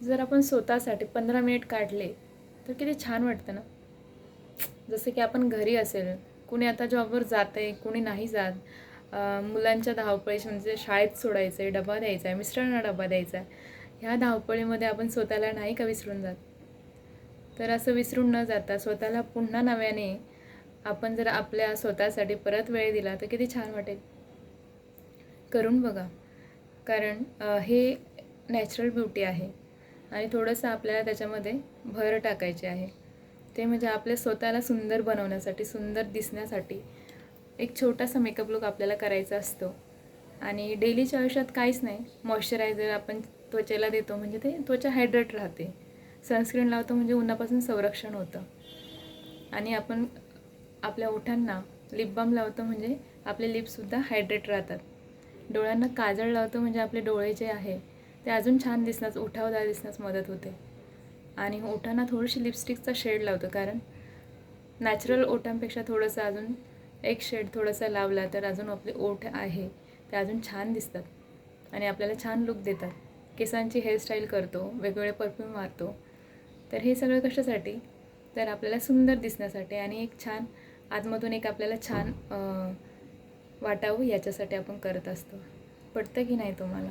जर आपण स्वतःसाठी पंधरा मिनिट काढले तर किती छान वाटतं ना? जसं की आपण घरी असेल कुणी आता जॉबवर जात आहे कुणी नाही जात मुलांच्या धावपळीशी म्हणजे शाळेत सोडायचं आहे डबा द्यायचा आहे मिस्टरांना डबा द्यायचा आहे ह्या धावपळीमध्ये आपण स्वतःला नाही का विसरून जात? तर असं विसरून न जाता स्वतःला पुन्हा नव्याने आपण जर आपल्या स्वतःसाठी परत वेळ दिला तर किती छान वाटेल. करून बघा. कारण हे नॅचरल ब्युटी आहे. आणि थोडंसं आपल्याला त्याच्यामध्ये भर टाकायची आहे. ते म्हणजे आपल्या स्वतःला सुंदर बनवण्यासाठी सुंदर दिसण्यासाठी एक छोटासा मेकअप लुक आपल्याला करायचा असतो. आणि डेलीच्या आयुष्यात काहीच नाही. मॉइश्चरायझर आपण त्वचेला देतो म्हणजे ते त्वचा हायड्रेट राहते. सनस्क्रीन लावतो म्हणजे उन्हापासून संरक्षण होतं. आणि आपण आपल्या ओठांना लिप बाम लावतो म्हणजे आपले लिपसुद्धा हायड्रेट राहतात. डोळ्यांना काजळ लावतो म्हणजे आपले डोळे जे आहे ते अजून छान दिसण्यास उठावदार दिसण्यास मदत होते. आणि हो, ओठांना थोडीशी लिपस्टिकचा शेड लावतो कारण नॅचरल ओठांपेक्षा थोडंसं अजून एक शेड थोडासा लावला तर अजून आपले ओठ आहे ते अजून छान दिसतात. आणि आपल्याला छान लुक देतात. केसांची हेअरस्टाईल करतो वेगवेगळे परफ्यूम मारतो. तर हे सगळं कशासाठी? तर आपल्याला सुंदर दिसण्यासाठी आणि एक छान आतमधून एक आपल्याला छान वाटावं याच्यासाठी आपण करत असतो. पडतं की नाही तुम्हाला?